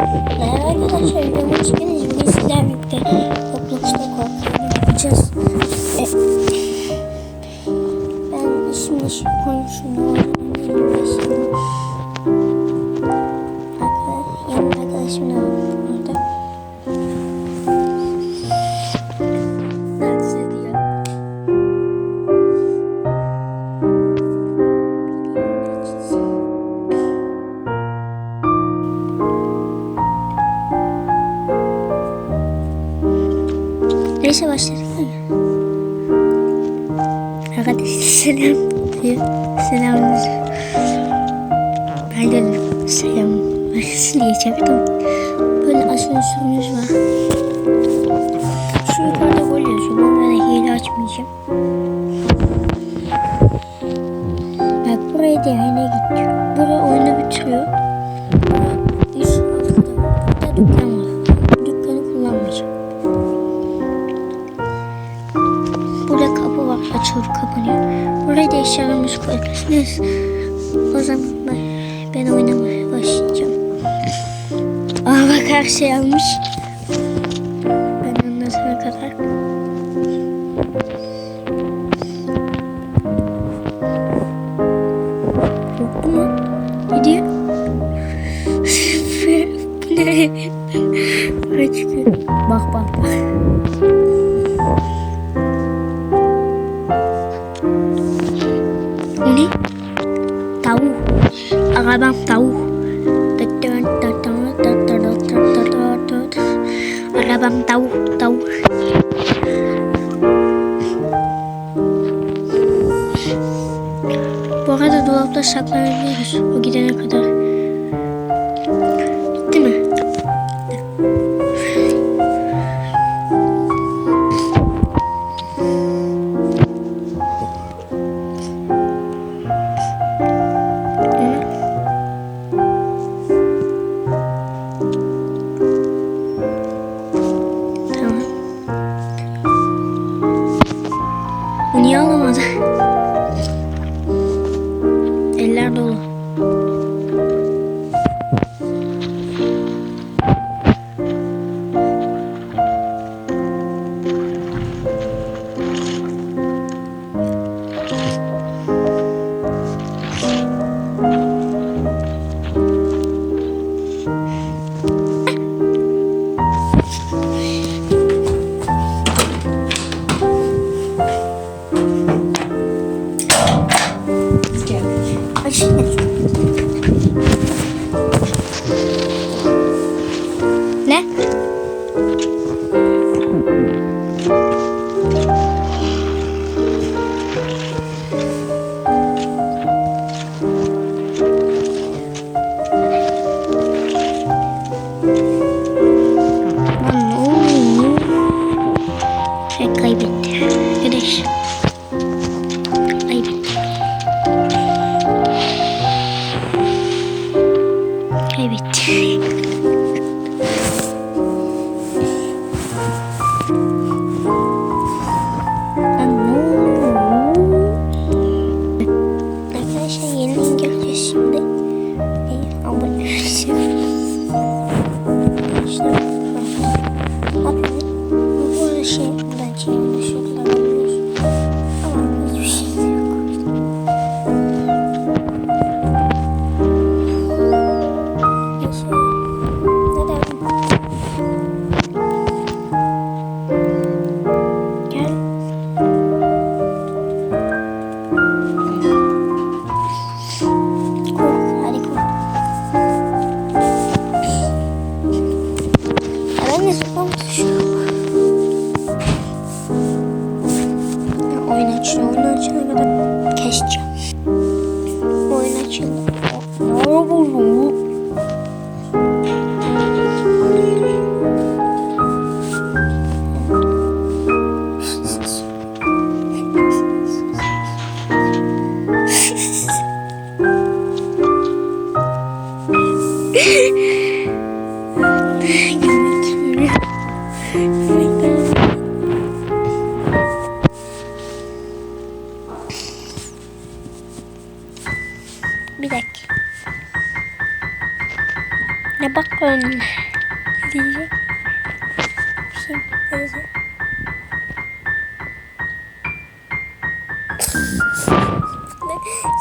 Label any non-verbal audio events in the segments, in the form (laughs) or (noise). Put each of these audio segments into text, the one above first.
Arkadaşlar, videomu. E, ben şimdi şu konuşunu başlayalım. Arkadaş, yanımda arkadaşım açmayacağım. Bak buraya değerine gidiyor. Buraya oyunu bitiriyor. Üst altta burada dükkan var. Dükkanı kullanmayacağım. Burada kapı var. Açılır kapanıyor. Buraya da eşyalarımızı koyarız. Neyse. O zaman ben, ben oynamaya başlayacağım. Aa bak her şey almış. Ne? Tavuk. Arabam tavuk. Arabam tavuk, tavuk. Bu arada dolapta saklanabiliriz o gidene kadar. Bir dakika. Ne bak önüne. Diyecek. Bir şey diyecek.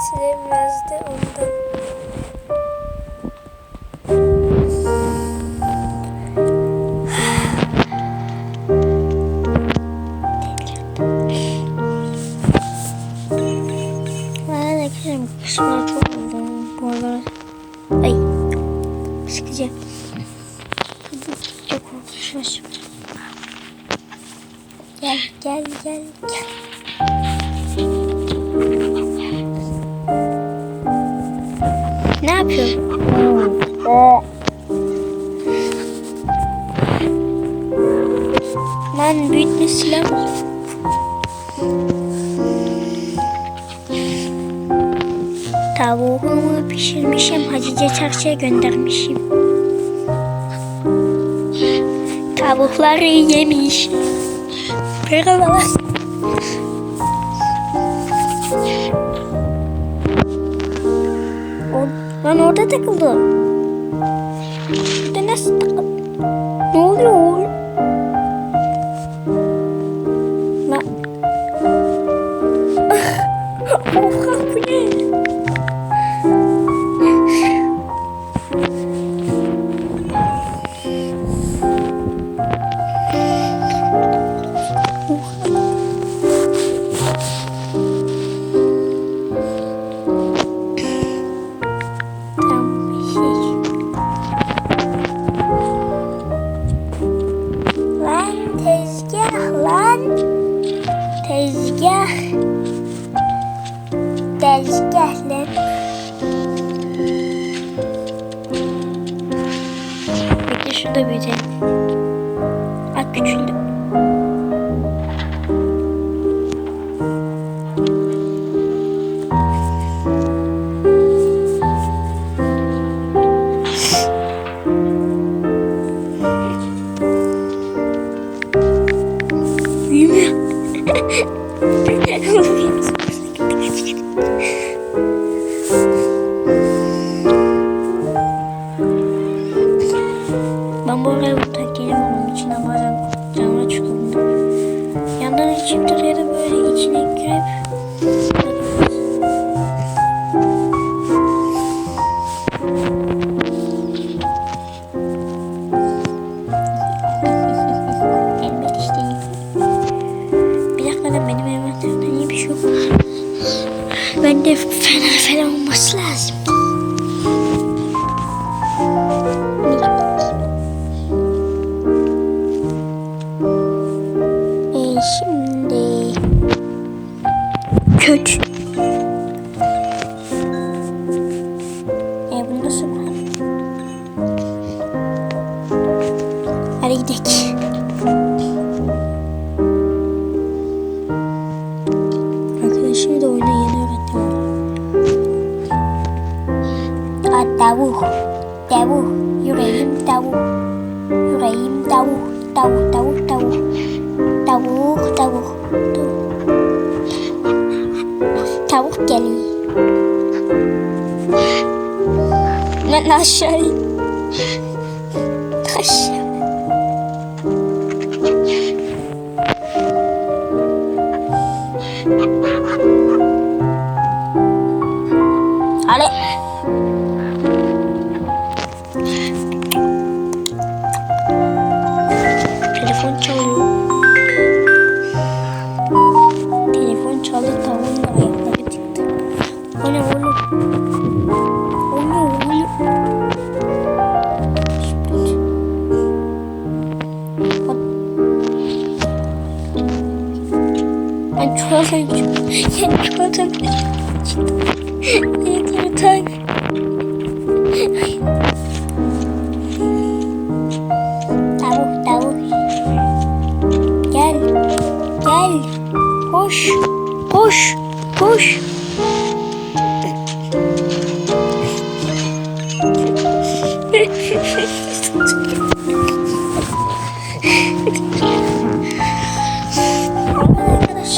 Süremezdi ondan. Ben Britney Spears. Tavuğumu pişirmişim, Hatice çarşıya göndermişim. Tavukları yemiş. Merhaba. Ben orada takıldım. Shh. çalıyor. Telefon çaldı tavuğun ne oğlum? O ne oğlum? Süt. Ben çikolata yiyeceğim.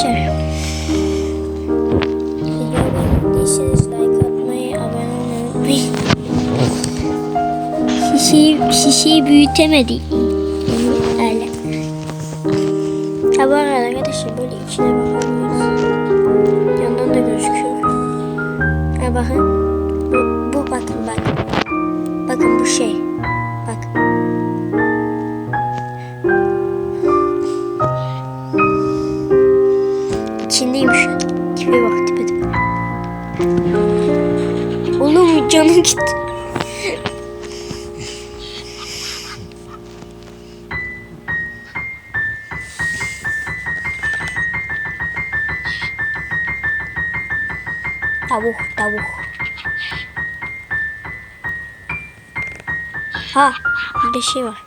arkadaşlar. Video beğendiyseniz like atmayı, abone olmayı unutmayın. Şişeyi, şişeyi büyütemedik. Öyle. Ha bu arada arkadaşlar böyle içine bakamıyoruz. Yandan da gözüküyor. Ha bakın. Bu, bu bakın bak. Bakın bu şey. Canım gitti. Tavuk, tavuk. Ha, bir şey var.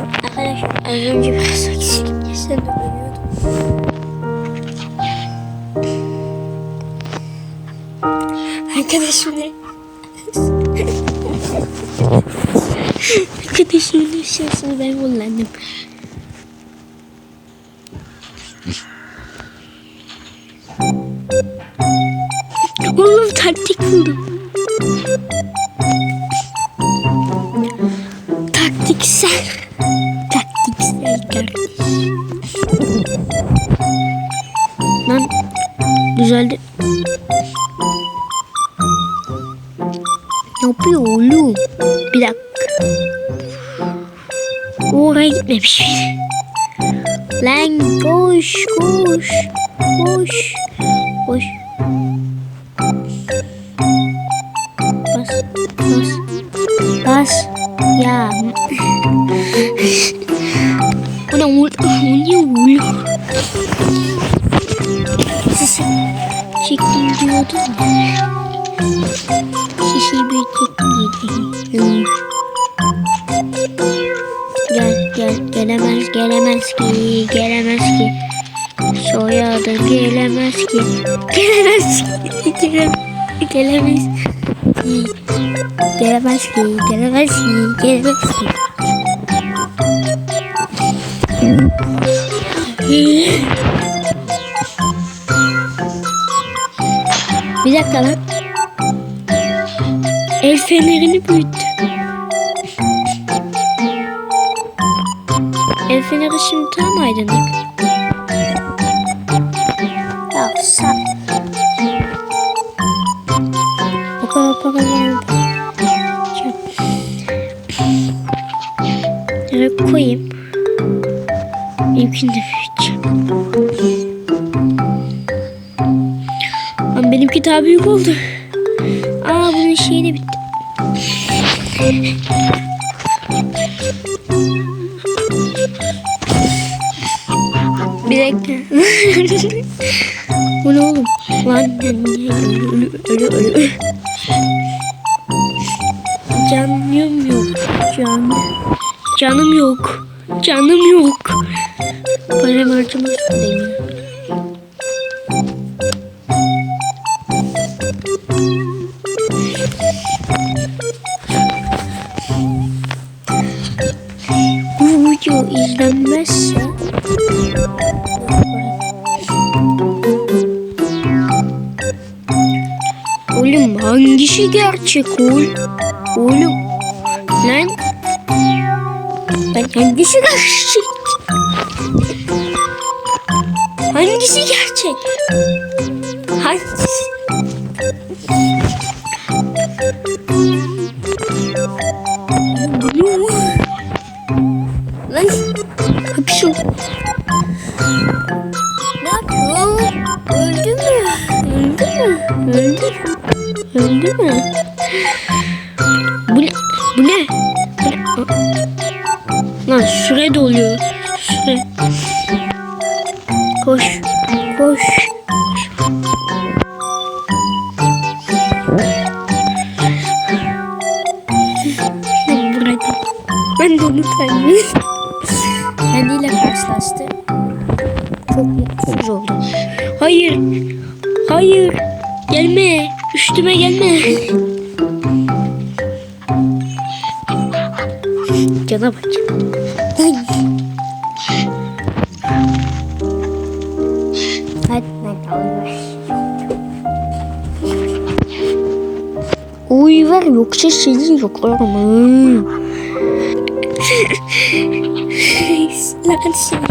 Arkadaşlar az önce biraz Arkadaşımla Arkadaşımın eşyasını ben kullandım. Oğlum taktik buldum. Taktiksel. Taktiksel kardeş. Lan düzeldi. Ne yapıyor oğlum? Bir dakika. Oraya gitmemiş. Lan koş koş. Koş. Koş. Bas. Bas. Bas. Ya. Bu ne vur? Bu niye vuruyor? Sisi. Çektim diyordum. Gelemez ki gelemez ki gelemez ki gelemez ki Bir dakika lan. El fenerini büyüttü. El feneri şimdi tam aydınlık. Benimkini de büyüteceğim. Ama benimki daha büyük oldu. Aa bunun şeyi de bitti. Bir dakika. (laughs) Bu ne oğlum? Lan ben hangisi gerçek oğul? Oğlum lan ben hangisi gerçek? Hangisi gerçek? Hangisi? Gelme. Üstüme gelme. Cana bak. Uy ver yoksa seni yoklarım. Lan seni.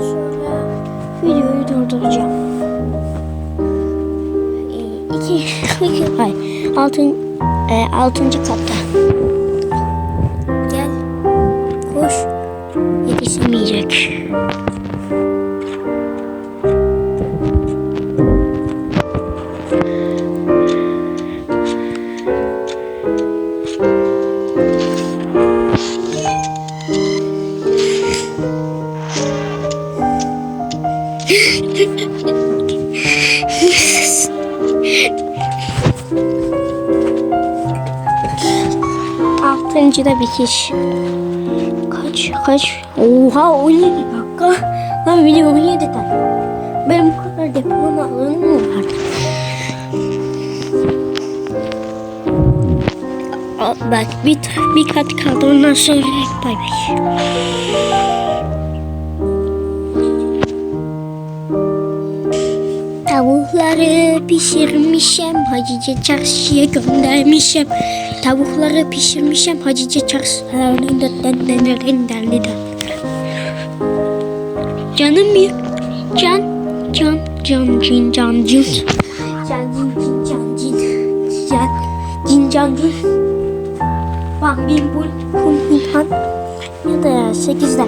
Sonra videoyu durduracağım. İki, iki, hayır, altın, e, altıncı katta. Gel, koş. Yetişemeyecek. Altıncı da bitiş. Kaç, kaç? Oha 17 dakika. Lan video 17 dakika. Benim bu kadar depolama alanım mı vardı? Bak bir, bir kat kaldı ondan sonra bay bay. Tavukları pişirmişim, Hacıca çarşıya göndermişim. Tavukları pişirmişim, Hacıca çarşıya Canım bir can, can, can, cin, can, cin. Can, cin, cin, can, cin. Can, cin, can, cin. Bak bin bul, bul, bul, Ya da sekizde.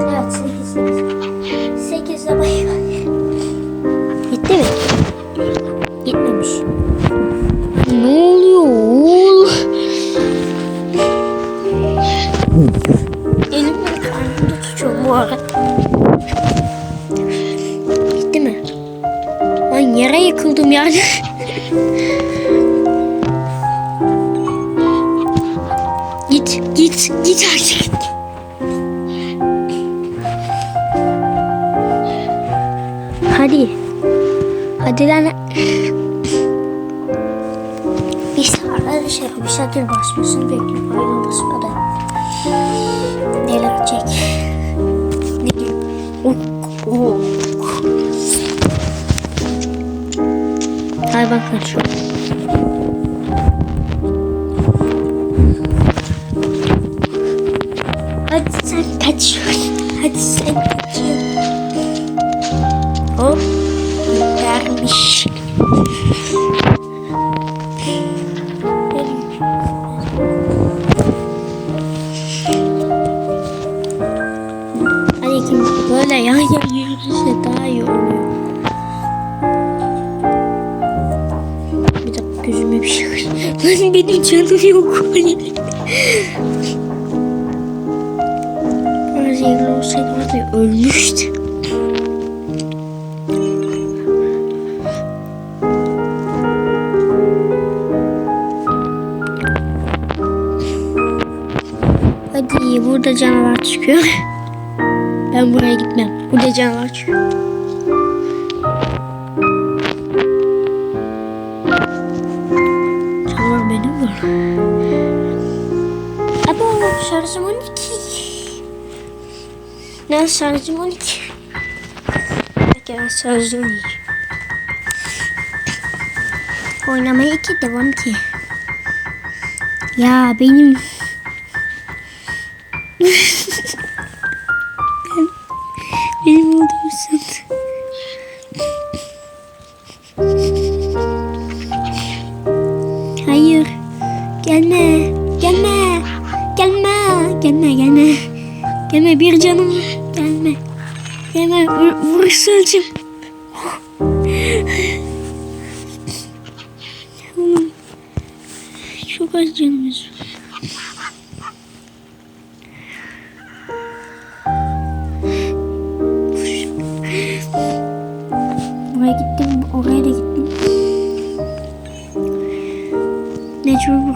Evet sekizde. Sekizde bay bay. Gitti mi? Bu arada. Gitti mi? Lan yere yıkıldım yani. (laughs) git, git, git artık. Hadi. Hadi lan. Saat şey bir saattir basmasını bekliyorum. Aynen basmadı. Delirecek. Ne bakın şu. Hadi sen kaçıyorsun. Hadi sen kaçıyorsun. Hop. Vermiş. Benim canım yok. Biraz yerli olsaydı ya ölmüştü. Hadi burada canavar çıkıyor. Ben buraya gitmem. Burada canavar çıkıyor. Benim var. Abo şarjım 12. Ne şarjım 12. Peki şarjım 12. Oynamaya iki devam ki. Ya benim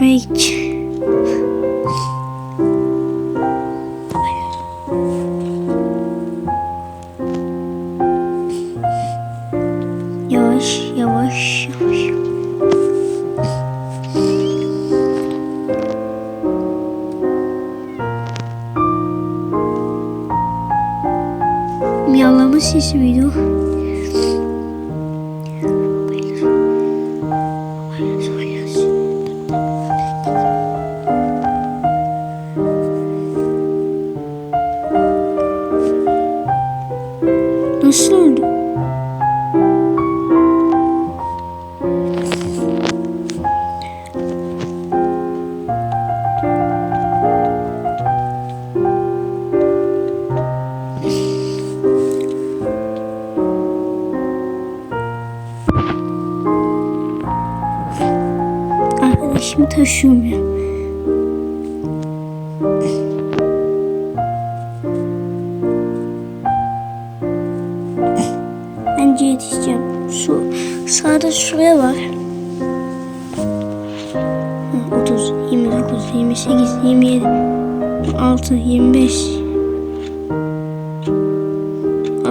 week.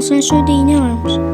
Asansörde iğne varmış.